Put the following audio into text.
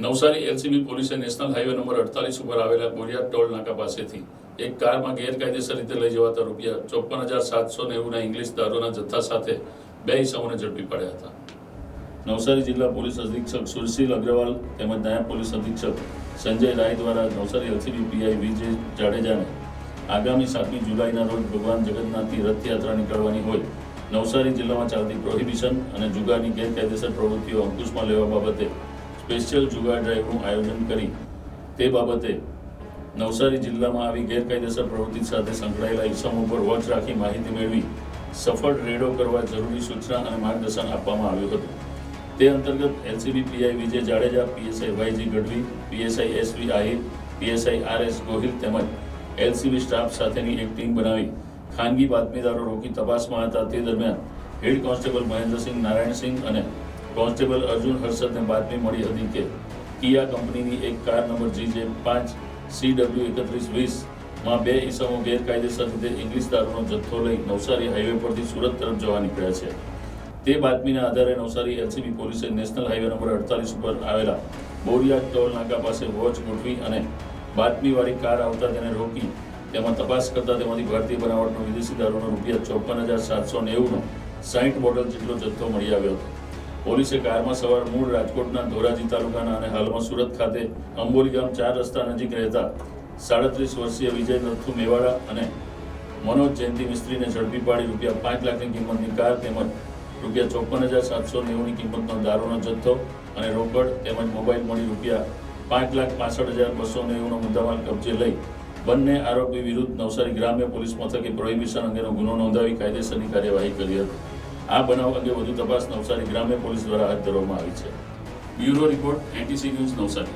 Navsari LCB પોલીસે national highway number અડતાલીસ ઉપર આવેલા બોરિયા ટોલ નાકા પાસેથી એક કારમાં ગેરકાયદેસર રીતે લઈ જવાતા રૂપિયા ચોપન હજાર સાતસો નેવુંના ઇંગ્લિશ દારૂના જથ્થા સાથે બે ઈસમોને ઝડપી પડ્યા હતા. નવસારી જિલ્લા પોલીસ અધિક્ષક સુરશીલ અગ્રવાલ તેમજ નાયબ પોલીસ અધિક્ષક સંજય રાય દ્વારા નવસારી એલસીબી પીઆઈ વિજય જાડેજાને આગામી સાતમી જુલાઈના રોજ ભગવાન જગન્નાથની રથયાત્રા નીકળવાની હોય, નવસારી જિલ્લામાં ચાલતી પ્રોહિબિશન અને જુગારની ગેરકાયદેસર પ્રવૃત્તિઓ અંકુશમાં લેવા બાબતે સ્પેશિયલ જુગાર ડ્રાઈવનું આયોજન કરી તે બાબતે નવસારી જિલ્લામાં આવી ગેરકાયદેસર પ્રવૃત્તિ સાથે સંકળાયેલા ઇસમો પર વોચ રાખી માહિતી મેળવી સફળ રેડો કરવા જરૂરી સૂચના અને માર્ગદર્શન આપવામાં આવ્યું હતું. તે અંતર્ગત LCB PI Vijay Jadeja, PSI YG Gadhvi, PSI SV Ahir, PSI R S Gohil તેમજ એલસીબી સ્ટાફ સાથેની એક ટીમ બનાવી ખાનગી બાતમીદારો રોકી તપાસમાં હતા. તે દરમિયાન હેડ કોન્સ્ટેબલ મહેન્દ્રસિંહ નારાયણસિંહ અને કોન્સ્ટેબલ અર્જુન હર્ષદને બાતમી મળી હતી કે કિયા કંપનીની એક કાર નંબર જી જે પાંચ સી ડબલ્યુ એકત્રીસ વીસમાં બે ઈસમો ગેરકાયદેસર રીતે ઇંગ્લિશ દારૂનો જથ્થો લઈ નવસારી હાઈવે પરથી સુરત તરફ જવા નીકળ્યા છે. તે બાતમીના આધારે નવસારી એલસીબી પોલીસે નેશનલ હાઈવે નંબર અડતાલીસ ઉપર આવેલા બોરિયા ટોલ નાકા પાસે વોચ ગોઠવી અને બાતમીવાળી કાર આવતા તેને રોકી તેમાં તપાસ કરતા તેમાંથી ભારતીય બનાવટનો વિદેશી દારૂનો રૂપિયા ચોપન હજાર સાતસો નેવુંનો સાહીઠ બોટલ જેટલો જથ્થો મળી આવ્યો હતો. પોલીસે કારમાં સવાર મૂળ રાજકોટના ધોરાજી તાલુકાના અને હાલમાં સુરત ખાતે અંબોલી ગામ ચાર રસ્તા નજીક રહેતા સાડત્રીસ વર્ષીય વિજય નથુ મેવાડા અને મનોજ જયંતિ મિસ્ત્રીને ઝડપી પાડી રૂપિયા પાંચ લાખની કિંમતની કાર તેમજ રૂપિયા ચોપન હજાર સાતસો નેવુંની કિંમતનો દારૂનો જથ્થો અને રોકડ તેમજ મોબાઈલ મળી રૂપિયા પાંચ લાખ પાસઠ હજાર બસો નેવુંનો મુદ્દામાલ કબજે લઈ બંને આરોપી વિરુદ્ધ નવસારી ગ્રામ્ય પોલીસ મથકે પ્રોહિબિશન અંગેનો ગુનો નોંધાવી કાયદેસરની કાર્યવાહી કરી હતી. આ બનાવ અંગે વધુ તપાસ નવસારી ગ્રામ્ય પોલીસ દ્વારા હાથ ધરવામાં આવી છે. Bureau report NTC news Navsari.